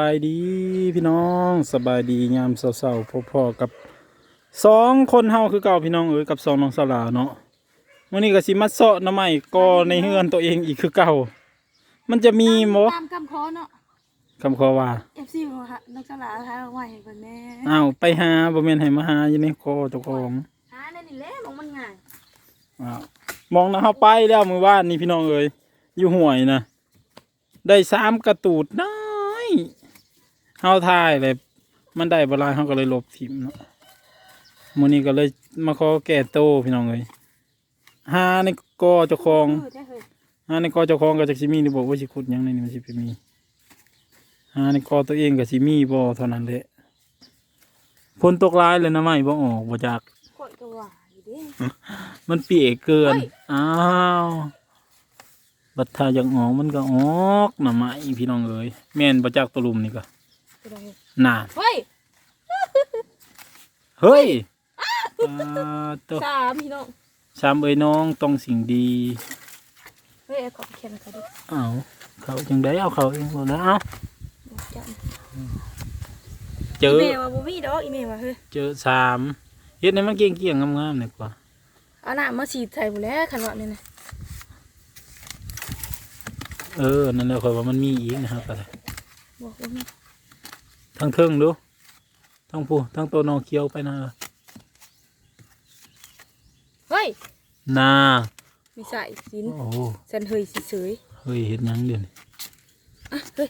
บายดีพี่น้องสบายดียามเศร้าๆพ่อๆกับสองคนเฮาคือเก่าพี่น้องเอ้ยกับสองน้องสลาวเนาะมื้อนี้ก็สิมาเซาะหน้ำใหม่ก่อในเฮือนตัวเองอีกคือเก่า มันจะมีบ่ตามคำขอเนาะคำขอว่า FC บ่ฮะนักสลาทางไว้ให้เพิ่นแน่อ้าวไปหาบ่แม่นให้มาหาอยู่ในคอเจ้าของหาแน่นี่แหละมองมันง่ายอ้าวมองนะเฮาไปแล้วมื้อวานนี่พี่น้องเอ้ยอยู่ห้วยนะได้สามกระตูดน้อย เฮาถ่ายเลยมันได้บ่หลายเฮาก็เลยลบทิ่มเนาะมื้อนี้ก็เลยมาขอแก้โตพี่น้องเอ้ยหาในกอเจ้าของเออได้เฮ้ยหาในกอเจ้าของก็จักสิมีหรือบ่ว่าสิขุดหยังในนี่มันสิไปมีหาในกอตัวเองก็สิมีบ่เท่านั้นแหละฝนตกหลายเลยนะไม่บ่ออกบ่จักข่อยก็ว่าอยู่เด้มันเปียกเกินเฮ้ยอ้าวบัดทายังออกมันก็ออกหน่อไม้พี่น้องเอ้ยแม่นบ่จักตัวลุมนี่ก็ก็ได้ น่าเฮ้ยเฮ้ยอ่าตัวสามพี่น้องสามเอ้ยน้องต้องสิ่งดีเฮ้ยเอาขอเขียนเขาดิเอาเขาจังได้เอาเขาเองหมดแล้วเอาบ่จำเจอีอเมลว่าบ่มีดอกอีเมลว่าเฮ้ยเจอสามเฮ็ดให้มันเกี่ยงเกี่ยงๆงามๆหน่อยกว่าเอาน้ำมาฉีดใส่พุ่นแหล้วคันว่านี่นะเออนั่นแหละคอยว่ามันมีอีกนะครับอะไรบอกว่ามี ทั้งเทิงดูทั้งผู้ทั้งตัวนอเคี้ยวไปนะเฮ้ยนามีใส่สินโอ้สันเฮ้ยสิเสยเฮ้ยเห็นยังเดี๋ยวนี้อะเฮ้ย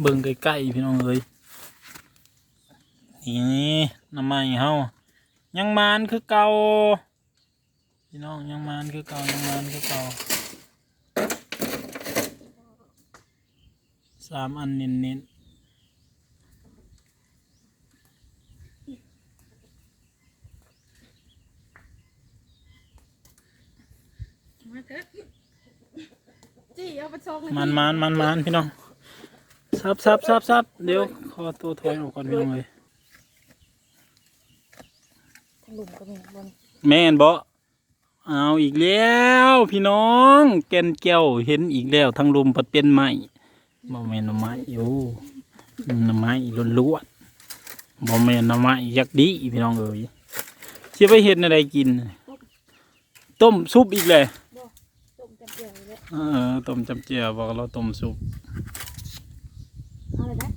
เบิ่งใกล้ๆพี่น้องเอ้ยนี่น้ำไม้เฮายังมานคือเก่าพี่น้องยังมานคือเก่ายังมานคือเก่า สามอันเน้นมาเถอะจี้เอาไปซองเลยๆมันมันมันมันพี่น้องซับซับซับซับเดี๋ยวขอตัวถอยออกก่อนพี่น้องเอ้ยทางหลุมก็มีบนแม่นบ่เอาอีกแล้ว พี่น้อง แก่นแก้วเห็นอีกแล้วทั้งลมปัดเป็นไม้ บ่แม่นหน่อไม้อยู่หน่อไม้ล้วนๆบ่แม่นหน่อไม้ยักษ์ดีพี่น้องเอ้ยสิไปเฮ็ดอะไรกิน ต้มซุปอีกเลยต้มจำเจียวเลยแหละเออต้มจำเจียวบอกเราต้มซุปเอาเลยนะ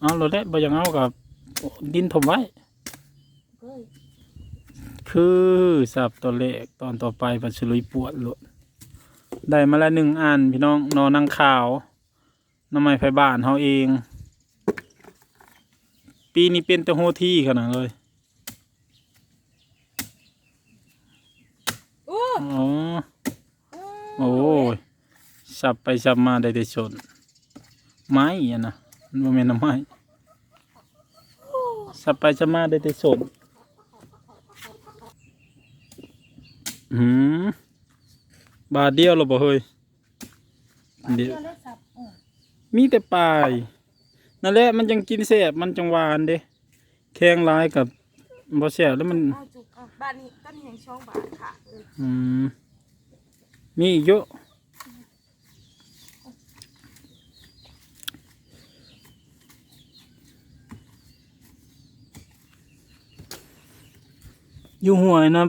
เอาเราได้บ่อยังเอากับดินถมไว้เฮ้ยคือสับตัวเลขตอนต่อไปปัสลุยปวดหลดได้มาแล้วหนึ่งอันพี่น้องนอนนังขาว น้ำไม้ไฟบ้านเขาเอง ปีนี้เป็นแต่โฮที่ขนาดเลยโอ้อ๋อโอ้ยสับไปสับมาได้แต่ชน ไม้อะนะมันบ่แม่นน้ำไม้สับไปสับมาได้แต่ชนหืมบาทเดียวเหรอบ่เฮ้ยเดียวเลือดสับโอ้ มีแต่ปลายนั่นแหละมันจังกินแซ่บมันจังหวานเด้แข็งหลายกับบ่แซ่บแล้วมันเอาจุกเอาบ้านนี้ต้นแห่งช่องบาทค่ะเลยอืมมีอีกเยอะอยู่ห่วยนะ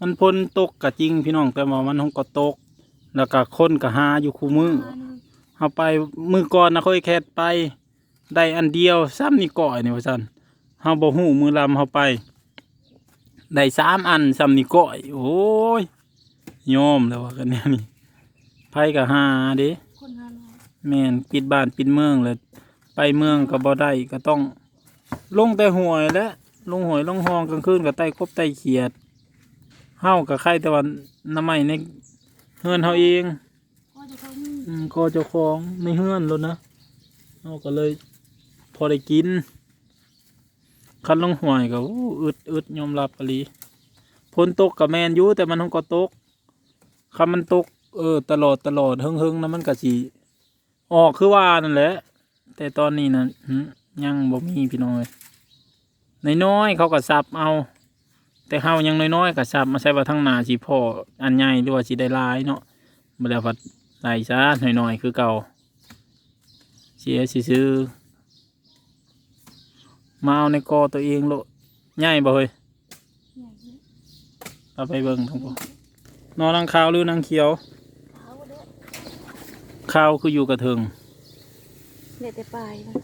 มันพ้นตกกะจริงพี่น้องแต่ว่ามันคงก็ตก แล้วก็คนก็หาอยู่คู่มือ เอาไปมือก่อนนะค่อยแคดไปได้อันเดียวซ้ำนี่ก่อยนี่ว่าซั่นเฮาบ่ฮู้มือลำเฮาไปได้สามอันซ้ำนี่ก่อยโอ้ยยอมแล้วว่ากันแนวนี้ไผก็หาเด้คนงาน้อยแม่นปิดบ้านปิดเมืองเลยไปเมืองก็บ่ได้ก็ต้องลงแต่หวยและลงหวยลงห้องกลางคืนก็ไต่กบไต่เขียดเฮากับใครแต่วันน้ำใหม่ในเฮือนเฮาเอง ก็เจ้าของในเฮือนแล้วนะเฮาก็เลยพอได้กิน คันลงหวยก็อู้อึดอึดยอมรับปลีพนตกกับแมนยูแต่มันงก็ตกคำมันตก เออ ตลอดตลอดเฮิงเฮิงๆนะมันก็สิออกคือว่านั่นแหละ แต่ตอนนี้นะยังบ่มีพี่น้อยน้อยๆเขาก็สับเอา แต่เฮายังน้อยๆก็สับมาใส่ว่าทั้งนาสิพ่ออันใหญ่หรือว่าสิได้ลายเนาะบ่แล้วพัด ไหลซะหน่อยๆ คือเก่าเสียซื้อๆมาเอาในกอตัวเองโลดใหญ่บ่เฮ้ยเอาไปเบิ่งทั้งพวกนอนนังขาวหรือนังเขียวเอาเด้อขาวคืออยู่กระเทิงเด็ดแต่ปลายมัน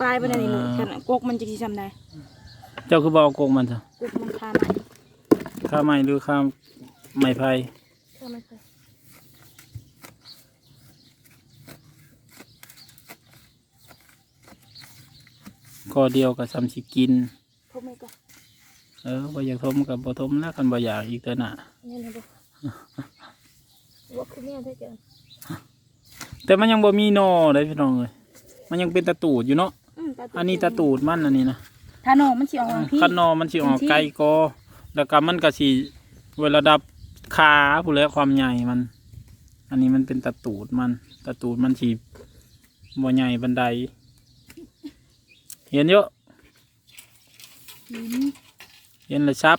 ปลายเป็นอะไรนี่อ่าขนาดกกมันจะกี่จำได้เจ้าคือบ่เอากงมันซะกกมันคาไหนข้าไม้หรือข้าไม้ไผ่ก็ไม่เค ยก็เดียวกับซ้ำสิกินพบไม่ก็เออบ่อยากทมกับบ่ทมแล้วคันบ่อยากอีกเต่อหน่ะเนี่ยนะดูว่าคือเนี่ยได้เจอแต่มันยังบ่มีหนอเลยพี่น้องเอ้ยมันยังเป็นตะตูดอยู่เนาะ อืมอันนี้ตะตูดมันอันนี้นะถ้าหนอมันสิออกมาพี่คันหนอมันสิออกที่ไกลกอแล้วก็มันก็สิเวลาดับขาผู้นแหล้วความใหญ่มัน อันนี้มันเป็นตะตูดมันตะตูดมันสิบ่ใหญ่บันได เห็นเยอะอืมเห็นและชับ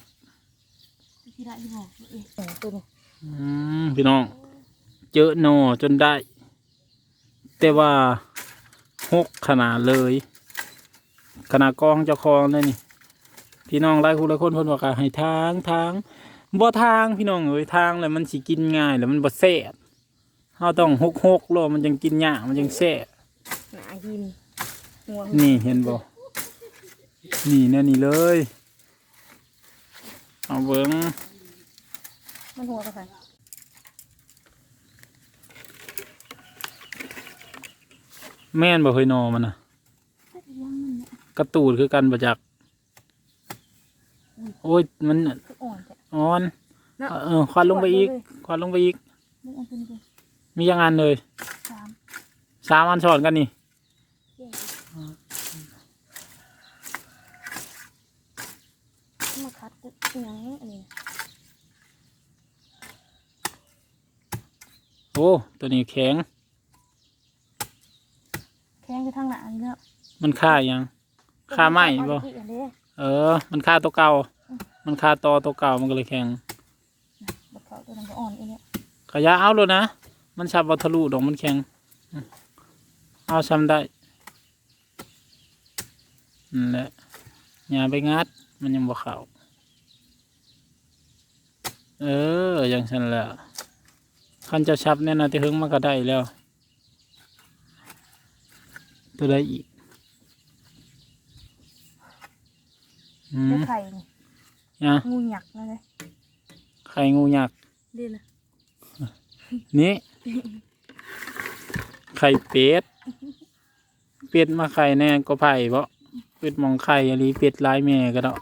ที่ได้ที่บอกเอ้ยโอ้ตัวนี้อืมพี่น้อง เจอหนอจนได้ แต่ว่าหกขนาดเลย ขนาดกองเจ้าของเลยนี่ พี่น้องหลายคนหลายคนเพิ่นว่าก็ให้ทางทางบ่ทางพี่น้องเอ้ยทางแล้วมันสิกินง่ายแล้วมันบ่แซ่บเฮาต้องหกหกๆโลมันจังกินยากมันจังแซ่บหนาหิน หัวนี่เห็นบ่นี่แน่นี่เลย เอาเบิ่งมันหัวกระสันแม่นบ่เคยนอมันน่ะยังมันเนี่ยกระตูดคือกันประจักษ์โอ้ยมันคืออ่อนแต่อ่อนเนาะเออควันลงไปอีกควันลงไปอีกนี่อันตัวนี้เลยมียังงานเลยสามสามอันสอนกันนี่ เก่ง มาคัดจะยังอันนี้โอ้ ตัวนี้แข็ง แข้งคือทางหนานี่แล้วมันค่ายังค่าไม้บ่อีกอันเด้อเออ มันค่าตัวเก่า มันค่าตอตัวเก่ามันก็เลยแข็งบักเขาตัวนั้นก็อ่อนอีเนี่ยขยะเอาเลยนะ มันชับวัทะลุดอกมันแข็งอืมเอาช้ำได้นั่นแหละอย่าไปงัด มันยังบ่เข้าเออ อย่างฉันแหละคันจะชับเนี่ยนะที่หึงมันก็ได้แล้ว ตัวใดอีกอืได้มไข่นี่นะงูหยักนั่นเลยไข่งูหยักดีนะนี่ ไข่เป็ด เป็ดมาไข่แน่ก็ไผ่เพราะเป็ดมองไข่อะไรเป็ดลายแม่ก็ได้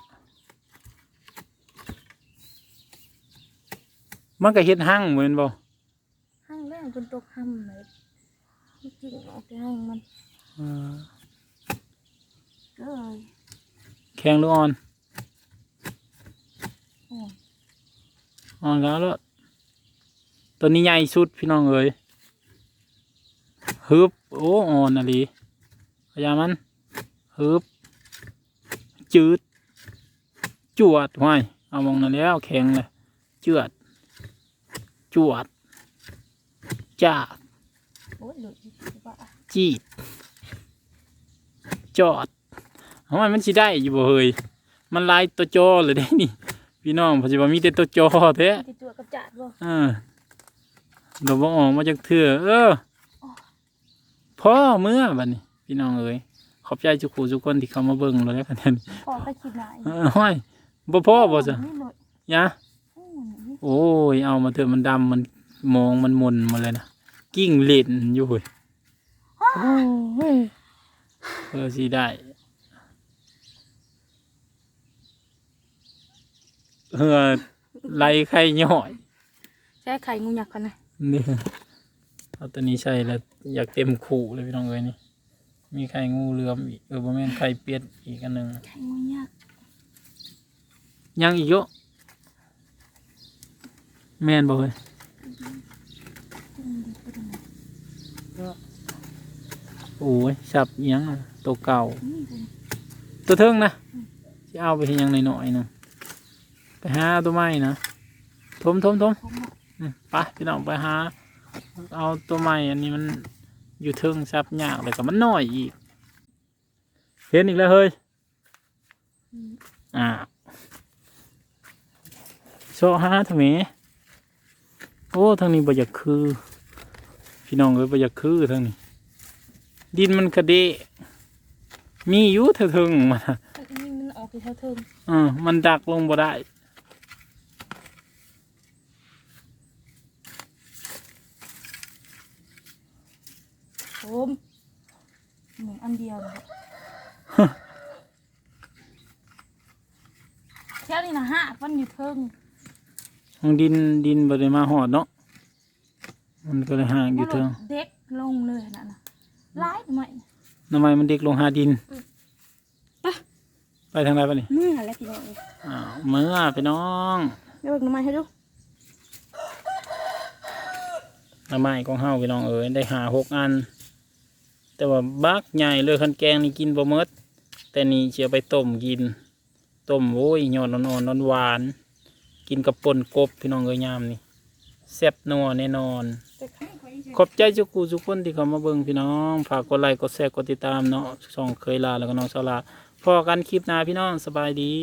มันก็เฮ็ดหั่งเหมือนบ่ห้างแรกเป็นตกห้ำเลยจริงออกจากห้างมันเอ้ยแข็งหรืออ่อนโอ้ยอ่อนแล้วแล้วตัวนี้ใหญ่สุดพี่น้องเอ้ยฮึบโอ้อ่อนอะไรพยามันฮึบจืดจวดห้วยเอามองนั่นแล้วแข็งเลยเจือด จวดจ้าโอ้ยหลุดว่าจีด จอดทำไมมันสิได้อยู่บ่เฮยมันลายตัวจอเลยได้นี่ พี่น้องเพอจะว่ามีแต่ตัวจอแท้ติดตัวกับจัดบ่เออเราบ่ออกมาจากเถื่อเออพ่อเมื่อบัดนี้ พี่น้องเอ้ยขอบใจทุกผู้ทุกคนที่เข้ามาเบิ่งเลยแล้วกันนี้พอก็คิดหลายเออห้อยบ่พ่อบ่จ้ะนี่หลุดยะ โอ้ยนี่โอ้ย เอามาเถอะมันดำมันมองมันมนมาเลยนะ กิ้งเล่นอยู่เว้ยโอ้ยเออสิได้เออไล่ไข่ย่อยใช้ไข่งูหยักกันนะนี่เอาตัวนี้ใช่แล้วอยากเต็มขู่เลยพี่น้องเอ้ยนี่ มีไข่งูเหลือมอีกเออบ่แม่นไข่เป็ดอีกอันหนึ่งไข่งูหยักยังอีกเยอะ แม่นบ่เฮ้ยโอ้ยสับอิหยังอะตัวเก่านี่เป็นตัวเทิงนะจะเอาไปเห็นยังหน่อยๆหนึงไปหาตัวไม้นะทมทมทมผมอะอืมไปพี่น้องไปหา เอาตัวใหม่อันนี้มันอยู่เทิงซับยากเลยก็มันน้อยอีก เห็นอีกแล้วเฮ้ย อ่าโซฮาทำไม โอ้ทางนี้บ่อยากคือ พี่น้องเอ้ยบ่อยากคือทางนี้ ดินมันกระเดะมีอยู่เถิงๆมันน่ะอันนี้มันออกที่เท่าเทิงเออมันดักลงบ่ได้โอมเหมือนอันเดียวเลยแค่นี้นะฮะมันอยู่เทิง ของดินดินบ่ได้มาหอดเนาะมันก็เลยห่างอยู่เถิงเด็กลงเลยนะนะร้ายทำไมทำไมมันเด็กลงหาดินไปไปทางไหนปะนี่มืออะไรพี่น้องอ้าวเมื่อไปน้องเดี๋ยวเบิกน้ำมันให้ดูน้ำไม้ของเฮาพี่น้องเอ๋ยได้หาหกอัน แต่ว่าบักใหญ่เลยคันแกงนี่กินบ่หมดแต่นี่เชียวไปต้มกินต้มโอ้ยยอดนอนนอนหวานๆ กินกับปนกบพี่น้องเอ๋ยยามนี่แซ่บนัวแน่นอน ขอบใจทุกคูทุกคนที่เข้ามาเบิ่งพี่น้องฝากกดไลค์กดแชร์กดติดตามเนาะช่องเคยลาแล้วก็น้องสาลาพอกันคลิปหน้าพี่น้องสบายดี